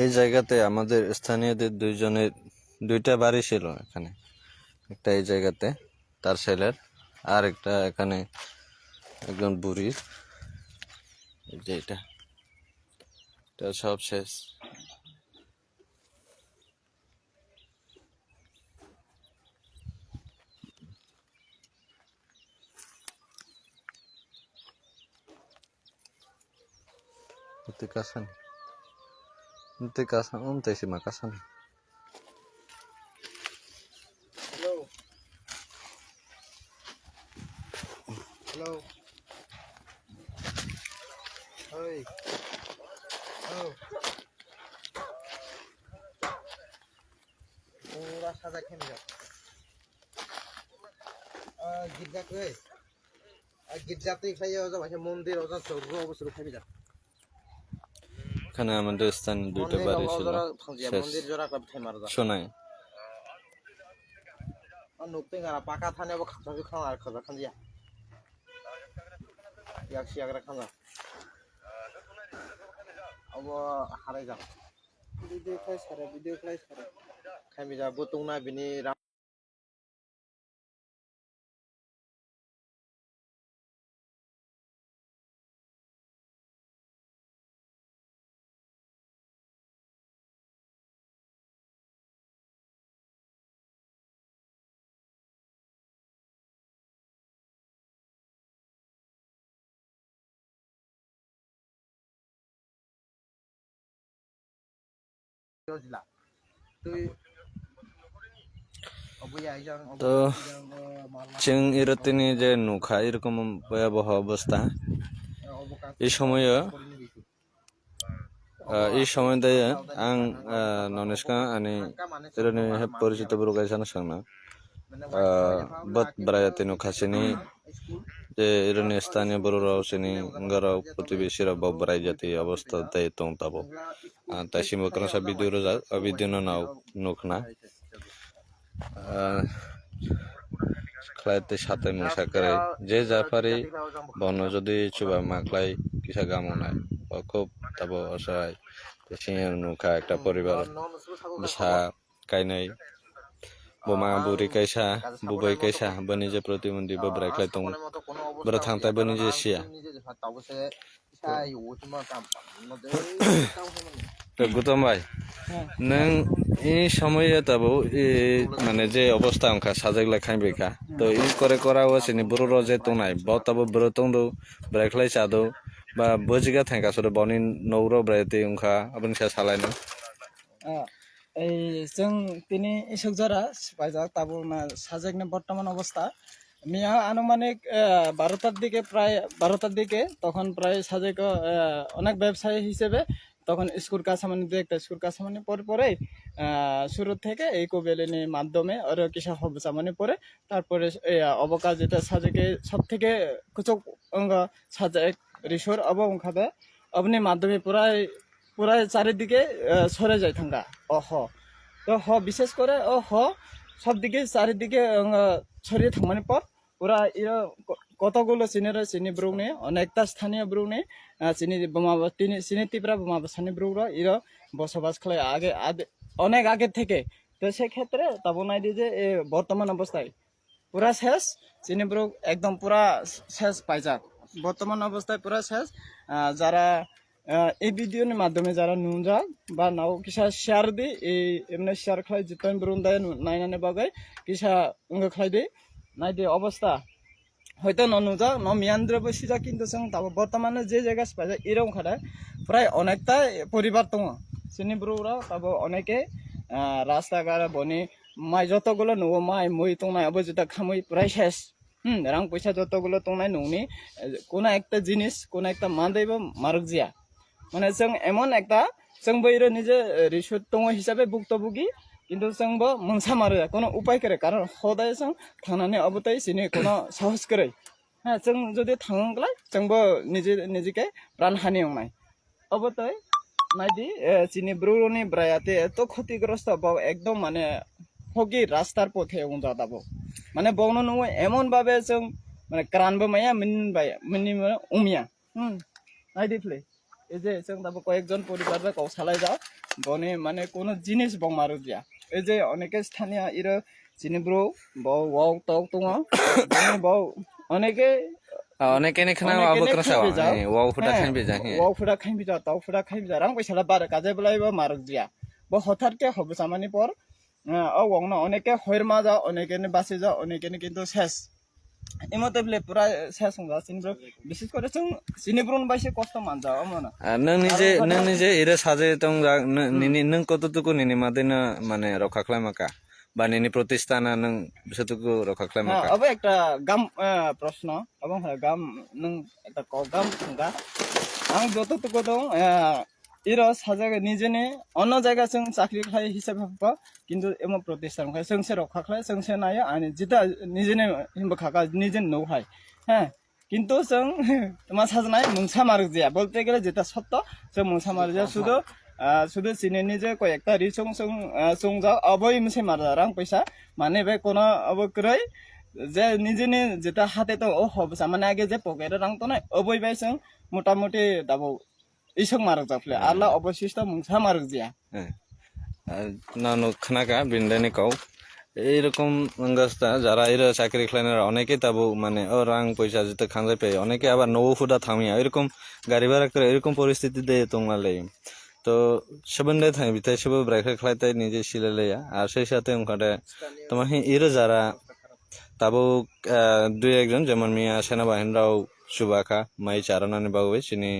এই জায়গাতে আমাদের স্থানীয়দের দুইজনের, দুইটা বাড়ি ছিল এখানে। একটা এই জায়গাতে, তার ছেলের, আর একটা এখানে একজন বুড়ির। যে এটা এটা সব শেষ। Nanti Nanti kasan, nanti si makasan. Hello. Hello. Hey. Oh. ওরা সাদা খেয়ে যাও গির্জা কে গির্জাতে খাইয়ে ভাষা মন্দির ওজা চৌর অবসর খাইবে যা ওখানে আমাদের স্থান দুইটা বাড়ি ছিল। শোনাই। পাকা আর খাওয়া খান যা একশো এগারো খান যা না বিনি তো চিং ইরতিনি যে নুখা এরকম ভয়াবহ অবস্থা। এই সময় এই সময় দিয়ে আং ননেশকা আনি পরিচিত বুরগাইসানো সংনা বত ব্রায়াতি নুখাসিনি স্কুল যে এরনি স্থানীয় বড়রাও সিনি গারাও প্রতিবেশীরা ববরাই জাতি অবস্থা দেয় তং তাবো। তাই সিমো ক্রসা বিদ্যুর বিদ্যুন নাও নুখনা খাইতে সাথে মুসা করে, যে জাফারি বন যদি চুবা মাকলাই কিসা গামো নাই ও খুব তাবো অসহায় সিংহের নুখা একটা পরিবার বিসা কাইনাই বোমা বুড়ি কাইসা বুবাই কাইসা বনি যে প্রতিবন্ধী বব্রাই খাই তং বড় থাংতাই বনি যে সিয়া তো গৌতম ভাই নों ই সময়ে তাবো ই মানে যে অবস্থা অংখা সাজাইলা খাইবেখা তো ই করে করা হচ্ছে বড় রজে তো নাই। ব তাবো বড় তং দো ব্রাইখলাই চাদো বা বজিগা থাকা সরে বনি নৌর ব্রাইতে অংখা আপনি সা সালাইনো। আহ, এই जों তিনি ইসক জরা পাইজাক তাবর না সাজেকনে বর্তমান অবস্থা। মিয়া আনুমানিক বারোটার দিকে প্রায়, বারোটার দিকে তখন প্রায় সাজেক অনেক ব্যবসায়ী হিসেবে তখন স্কুল কাছামানি, দু একটা স্কুল কাছামানি পরে পরে শুরু থেকে এই কোবেলিনি মাধ্যমে আরও কিসা হবসামানি পরে, তারপরে এই অবকাশ যেটা সাজেকে সব থেকে কুচক সাজেক, রিসোর অব অংখাবে অবনি মাধ্যমে প্রায় পুরা চারিদিকে সরে যায় থাঙ্গা ও হ তো হ, বিশেষ করে ও হ সব দিকে চারিদিকে ছড়িয়ে থাকমানি পর পুরা ইরা কতগুলো চিনের চিনি ব্রুনে অনেকটা স্থানীয় ব্রুনে চিনি বোমা, তিনি, চিনি তীব্রা বোমা সানি ব্রুরা ইরা বসবাস খালে আগে আগে, অনেক আগে থেকে। তো সেক্ষেত্রে তাবনাই দিয়ে যে বর্তমান অবস্থায় পুরা শেষ, চিনি ব্রুক একদম পুরা শেষ পাইজাক বর্তমান অবস্থায় পুরা শেষ যারা এই ভিডিওর মাধ্যমে যারা নুন যা বা নাও কিসা শেয়ার দি, এই এমনি শেয়ার খাই যে তাই জিতেন নাই নাইনানে বাগাই কিসা উঙ্গে খাই দি, নাই দি অবস্থা। হয়তো ন নু যা ন মিয়ান্দ্র বসিজা কিন্তু সঙ্গে তারপর বর্তমানে যে জায়গা পাইছে, এরকম খাটায়। প্রায় অনেকটা পরিবার তো চিনি বড়রা তারপর অনেকে রাস্তাঘাট বনি, মাই যতগুলো নব মাই মই তো নাই যেটা খামুই, প্রায় শেষ। হুম রাং পয়সা যতগুলো তো নাই নৌনি কোনো একটা জিনিস, কোনো একটা মা দেব মারক জিয়া। মানে जों এমন একটা जोंबो এর নিজে রিসোর্ট दङ হিসাবে ভুক্তভোগী কিন্তু जोंबो मोनसा मारो কোনো उपाय করে কারণ সদায় जों थांनानै अबताय सिनि কোনো সাহস করে হ্যাঁ जों যদি थाङोब्ला जोंबो নিজে নিজেকে প্রাণহানি নাই অবতাই নাইদি চিনি ব্রুরনি ব্রায়াতে এত ক্ষতিগ্রস্ত বাও একদম মানে হকি রাস্তার পথে উঞ্জা দাবো মানে বউনো নয় এমন ভাবে जों মানে ক্রানবো মাইয়া মিনবাই মিনি উমিয়া হুম নাইদি ফ্লে এই যে দাবো কয়েকজন পরিবার গাও যাও বনে মানে কোন জিনিস বং মারু দিয়া। এই যে অনেকে স্থানীয় ইরো জিনিব্রো বউ ওয়াও তক বনে বউ অনেকে অনেকে এখানে অনেকে আবো নে ক্রাসা যাও। ওয়াও ফুটা হ্যাঁ, যা হ্যাঁ। ওয়াওফোরা খাইবি যা তাওফোরা খাইবি যা রাং পয়সা বারে কাজে বলাইবা মারুক দিয়া। ব হঠাৎকে হবে সামানি পর অনেকে হইরমা যা অনেকে বাসি যা অনেকে কিন্তু শেষ। এমতে বলে পুরা শেষ হঙ্গা চিনিব্রো বিশেষ করে जों চিনিব্রন বাইসে কষ্ট মান যা আমনা আর নों নিজে নों নিজে এরে সাজে তং যা- নों- নিনি নों কতটুকু নিনি মাদিনা মানে রক্ষা খালামাকা বা নিনি প্রতিষ্ঠানা নों বিশেষটুকু রক্ষা খালামাকা আবার একটা গাম প্রশ্ন এবং গাম নং একটা গাম হঙ্গা আं যতটুকু দं এরা সাজাগে নিজে নে অন্য জায়গা সং চাকরি খাই হিসাবে হাবা কিন্তু এম প্রতিষ্ঠান খাই। সংসে রক্ষা খাই সংসে নাই আনি যেটা নিজে নে হিমবা খাকা নিজে নৌ খাই হ্যাঁ কিন্তু সং তোমার সাজনায় মনসা মারক জিয়া। বলতে গেলে যেটা সত্য সব মনসা মারক জিয়া। শুধু শুধু চিনে নিজে কয়েকটা রি সং সং সং যাও অবই মিশে মারা রাং পয়সা। মানে বে কোনো অবক্রয় যে নিজে যেটা হাতে তো ও হব মানে আগে যে পকেটে রাং তো নাই অবই বাইসং মোটামুটি দাবো। জাফলে আল্লাহ অবশিষ্ট মুংসা মারক জিয়া হ্যাঁ। আর নানু খানাকা বিন্দানি কাউ। এইরকম অঙ্গাস্তা যারা এরা চাকরি খেলেন অনেকে তাবো মানে ও রাং পয়সা যেতে খাঞ্জাই পেয়ে অনেকে আবার নৌ ফুটা থামিয়া এরকম গাড়ি ভাড়া করে এরকম পরিস্থিতিতে তোমালে তো সেবেন্ডে থাই বিতাই সেবে ব্রেক খেলাইতে নিজে শিলে লেয়া আর সেই সাথে ওখানে তোমার এরা যারা তাবো দুই একজন যেমন মিয়া সেনাবাহিনীরাও সুবাখা মাই চারণানি বাবু চিনি